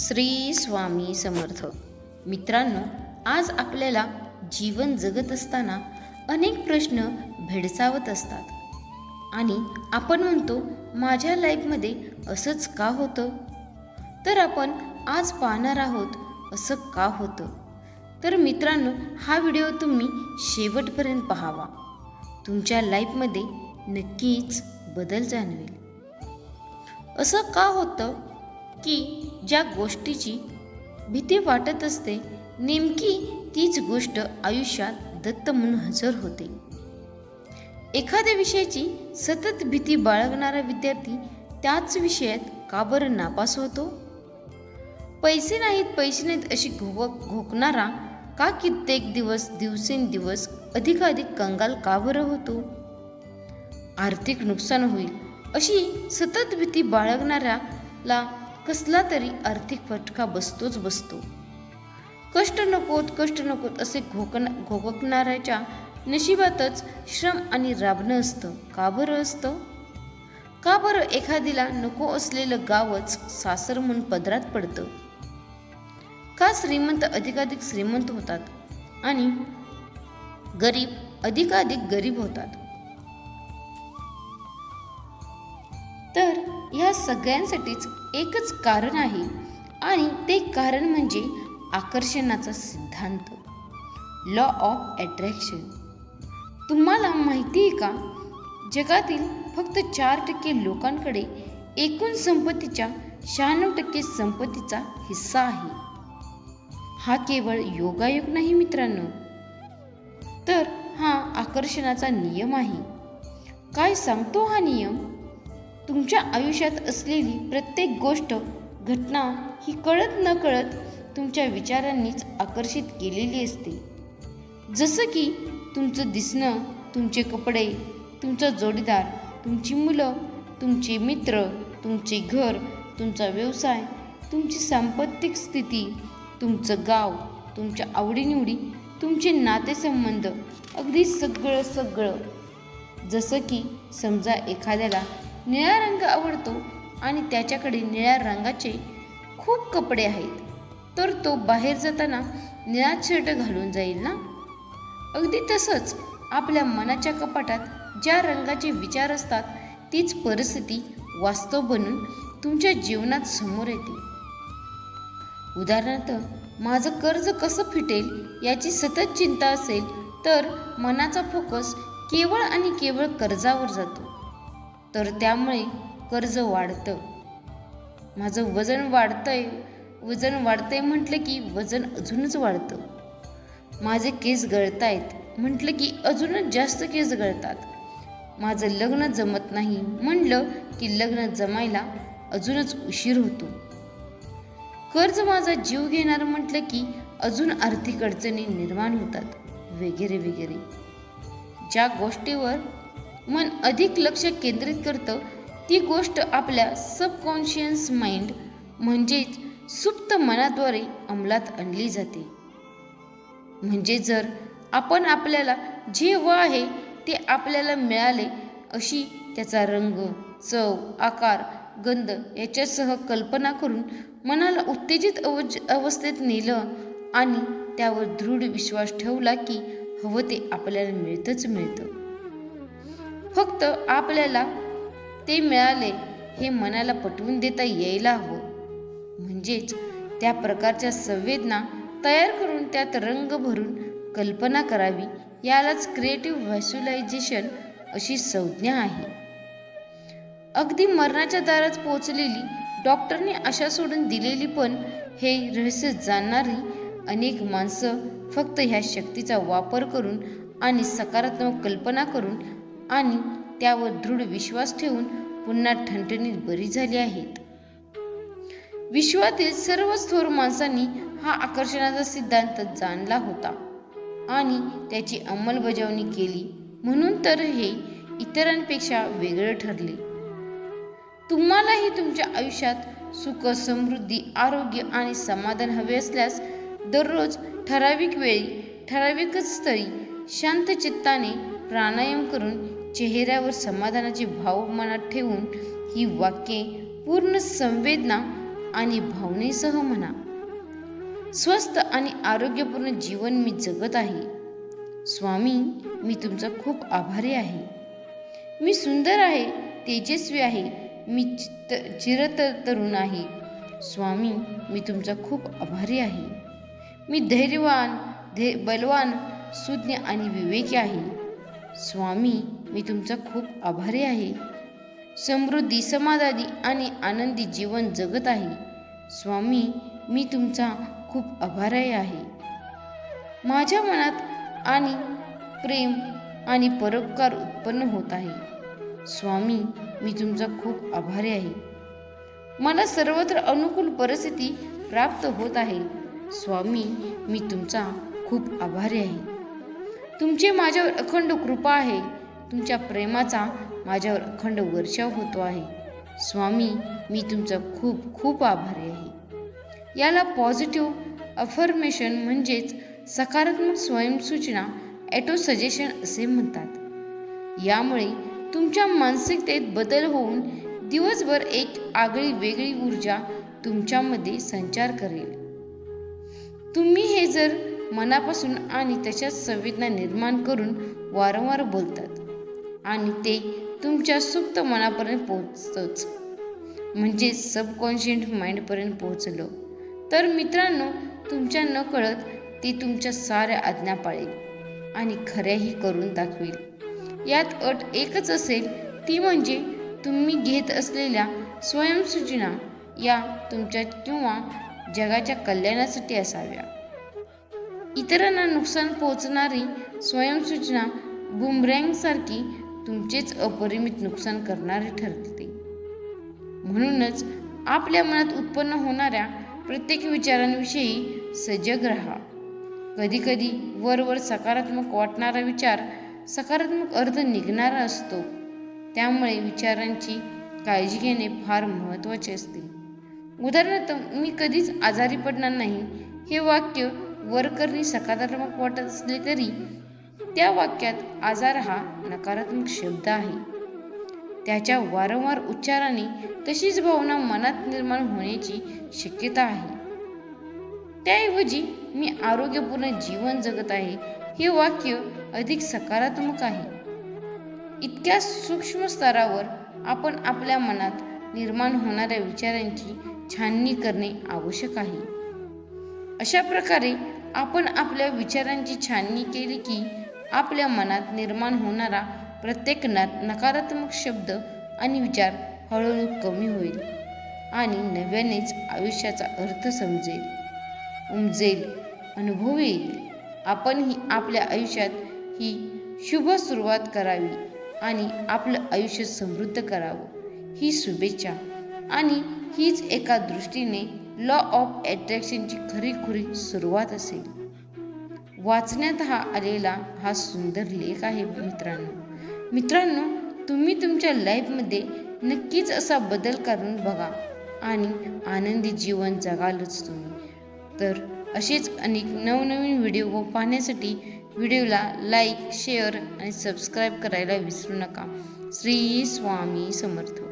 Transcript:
श्री स्वामी समर्थ. मित्रांनो आज आपल्याला जीवन जगत असताना अनेक प्रश्न भेडसावत असतात. आणि आपण म्हणतो माझ्या लाईफमध्ये असंच का होतं? तर आपण आज पाहणार आहोत असं का होतं? तर मित्रांनो हा व्हिडिओ तुम्ही शेवटपर्यंत पाहावा. तुमच्या लाईफमध्ये नक्कीच बदल जाणवेल. असं का होतं? की ज्या गोष्टीची भीती वाटत असते नेमकी तीच गोष्ट आयुष्यात दत्त म्हणून हजर होते. एखाद्या विषयाची सतत भीती बाळगणारा विद्यार्थी त्याच विषयात का बरं नापास होतो? पैसे नाहीत पैसे नाहीत अशी घोक घोकणारा का कित्येक दिवस दिवसेंदिवस अधिकाधिक कंगाल का बरं होतो? आर्थिक नुकसान होईल अशी सतत भीती बाळगणाऱ्याला कसला तरी आर्थिक फटका बसतोच बसतो. कष्ट नकोत कष्ट नकोत असे घोकण घोकणाऱ्याच्या नशिबातच श्रम आणि राबणं असतं. का बरं असतं? का बरं एखादीला नको असलेलं गावच सासर म्हणून पदरात पडतं? का श्रीमंत अधिकाधिक श्रीमंत होतात आणि गरीब अधिकाधिक गरीब होतात? ह्या सगळ्यांसाठीच एकच कारण आहे. आणि ते कारण म्हणजे आकर्षणाचा सिद्धांत. लॉ ऑफ ॲट्रॅक्शन तुम्हाला माहिती आहे का? जगातील फक्त चार टक्के लोकांकडे एकूण संपत्तीच्या शहाण्णव टक्के संपत्तीचा हिस्सा आहे. हा केवळ योगायोग नाही मित्रांनो. तर हा आकर्षणाचा नियम आहे. काय सांगतो हा नियम? तुमच्या आयुष्यात असलेली प्रत्येक गोष्ट घटना ही कळत न कळत तुमच्या विचारांनीच आकर्षित केलेली असते. जसं की तुमचं दिसणं तुमचे कपडे तुमचा जोडीदार तुमची मुलं तुमचे मित्र तुमचे घर तुमचा व्यवसाय तुमची सांपत्तिक स्थिती तुमचं गाव तुमच्या आवडीनिवडी तुमचे नातेसंबंध अगदी सगळं सगळं. जसं की समजा एखाद्याला निळा रंग आवडतो आणि त्याच्याकडे निळ्या रंगाचे खूप कपडे आहेत. तर तो बाहेर जाताना निळा शर्ट घालून जाईल ना? अगदी तसंच आपल्या मनाच्या कपाटात ज्या रंगाचे विचार असतात तीच परिस्थिती वास्तव बनून तुमच्या जीवनात समोर येते. उदाहरणार्थ माझं कर्ज कसं फिटेल याची सतत चिंता असेल तर मनाचा फोकस केवळ आणि केवळ कर्जावर जातो. तर त्यामुळे कर्ज वाढतं. माझं वजन वाढतंय. वजन वाढतंय म्हटलं की वजन अजूनच वाढतं. माझे केस गळत आहेत म्हटलं की अजूनच जास्त केस गळतात. माझं लग्न जमत नाही म्हणलं की लग्न जमायला अजूनच उशीर होतो. कर्ज माझा जीव घेणार म्हटलं की अजून आर्थिक अडचणी निर्माण होतात. वगैरे वगैरे. ज्या गोष्टीवर मन अधिक लक्ष केंद्रित करतं ती गोष्ट आपल्या सबकॉन्शियस माइंड म्हणजेच सुप्त मनाद्वारे अंमलात आणली जाते. म्हणजे जर आपण आपल्याला जे व आहे ते आपल्याला मिळाले अशी त्याचा रंग चव आकार गंध याच्यासह कल्पना करून मनाला उत्तेजित अवज अवस्थेत नेलं आणि त्यावर दृढ विश्वास ठेवला की हवं ते आपल्याला मिळतंच मिळतं. फक्त आपल्याला ते मिळाले हे मनाला पटवून देता यायला हवं. म्हणजेच त्या प्रकारच्या संवेदना तयार करून त्यात रंग भरून कल्पना करावी यालाच क्रिएटिव्ह व्हॅस्युलायझेशन अशी संज्ञा आहे. अगदी मरणाच्या दारात पोचलेली डॉक्टरने आशा सोडून दिलेली पण हे रहस्य जाणणारी अनेक माणसं फक्त ह्या शक्तीचा वापर करून आणि सकारात्मक कल्पना करून आणि त्यावर दृढ विश्वास ठेवून पुन्हा ठणठणीत बरी झाली आहेत. विश्वातील सर्वच थोर माणसांनी हा आकर्षणाचा सिद्धांत जाणला होता आणि त्याची अंमलबजावणी केली. म्हणून तर हे इतरांपेक्षा वेगळं ठरले. तुम्हालाही तुमच्या आयुष्यात सुख समृद्धी आरोग्य आणि समाधान हवे असल्यास दररोज ठराविक वेळी ठराविकच स्थळी शांत चित्ताने प्राणायाम करून चेहऱ्यावर समाधानाचे भाव मनात ठेवून ही वाक्ये पूर्ण संवेदना आणि भावनेसह म्हणा. स्वस्त आणि आरोग्यपूर्ण जीवन मी जगत आहे. स्वामी मी तुमचा खूप आभारी आहे. मी सुंदर आहे तेजस्वी आहे मी चित्त चिरत तरुण आहे. स्वामी मी तुमचा खूप आभारी आहे. मी धैर्यवान धै बलवान सुज्ञ आणि विवेकी आहे. स्वामी मी तुमचा खूप आभारी आहे. समृद्धी समाधानी आणि आनंदी जीवन जगत आहे. स्वामी मी तुमचा खूप आभारी आहे. माझ्या मनात आणि प्रेम आणि परोपकार उत्पन्न होत आहे. स्वामी मी तुमचा खूप आभारी आहे. मला सर्वत्र अनुकूल परिस्थिती प्राप्त होत आहे. स्वामी मी तुमचा खूप आभारी आहे. तुमची माझ्यावर अखंड कृपा आहे. तुमच्या प्रेमाचा माझ्यावर अखंड वर्षाव होतो आहे. स्वामी मी तुमचा खूप खूप आभारी आहे. याला पॉझिटिव्ह अफर्मेशन म्हणजेच सकारात्मक स्वयंसूचना ॲटो सजेशन असे म्हणतात. यामुळे तुमच्या मानसिकतेत बदल होऊन दिवसभर एक आगळी वेगळी ऊर्जा तुमच्यामध्ये संचार करेल. तुम्ही हे जर मनापासून आणि तशाच संवेदना निर्माण करून वारंवार बोलतात. आणि ते तुमच्या सुप्त मनापर्यंत पोहोचतंच. म्हणजे सबकॉन्शियंट माइंडपर्यंत पोहोचलं. तर मित्रांनो तुमच्या न कळत ते तुमच्या साऱ्या आज्ञा पाळेल आणि खऱ्याही करून दाखवेल. यात अट एकच असेल ती म्हणजे तुम्ही घेत असलेल्या स्वयंसूचना या तुमच्या किंवा जगाच्या कल्याणासाठी असाव्या. इतरांना नुकसान पोहोचणारी स्वयंसूचना बुमरँगसारखी तुमचेच अपरिमित नुकसान करणारे ठरते. म्हणूनच आपल्या मनात उत्पन्न होणाऱ्या प्रत्येक विचारांविषयी सजग राहा. कधीकधी वरवर सकारात्मक वाटणारा विचार सकारात्मक अर्थ निघणारा असतो. त्यामुळे विचारांची काळजी घेणे फार महत्त्वाचे असते. उदाहरणार्थ मी कधीच आजारी पडणार नाही हे वाक्य वरकरणी सकारात्मक वाटत असले तरी त्या वाक्यात आजार हा नकारात्मक शब्द आहे. त्याच्या वारंवार उच्चाराने तशीच भावना मनात निर्माण होण्याची शक्यता आहे. त्याऐवजी मी आरोग्यपूर्ण जीवन जगत आहे हे वाक्य अधिक सकारात्मक आहे. इतक्या सूक्ष्म स्तरावर आपण आपल्या मनात निर्माण होणाऱ्या विचारांची छाननी करणे आवश्यक आहे. अशा प्रकारे आपण आपल्या विचारांची छाननी केली की आपल्या मनात निर्माण होणारा प्रत्येक नकारात्मक शब्द आणि विचार हळूहळू कमी होईल आणि नव्यानेच आयुष्याचा अर्थ समजेल उमजेल अनुभव येईल. आपण ही आपल्या आयुष्यात ही शुभ सुरुवात करावी आणि आपलं आयुष्य समृद्ध करावं. ही शुभेच्छा आणि हीच एका दृष्टीने लॉ ऑफ अट्रॅक्शनची खरीखुरी सुरुवात असेल. वाचण्यात हा आलेला हा सुंदर लेख आहे मित्रांनो. मित्रांनो तुम्ही तुमच्या लाईफमध्ये नक्कीच असा बदल करून बघा आणि आनंदी जीवन जगालच तुम्ही. तर असेच अनेक नवनवीन व्हिडिओ पाहण्यासाठी व्हिडिओला लाईक शेअर आणि सबस्क्राईब करायला विसरू नका. श्री स्वामी समर्थ.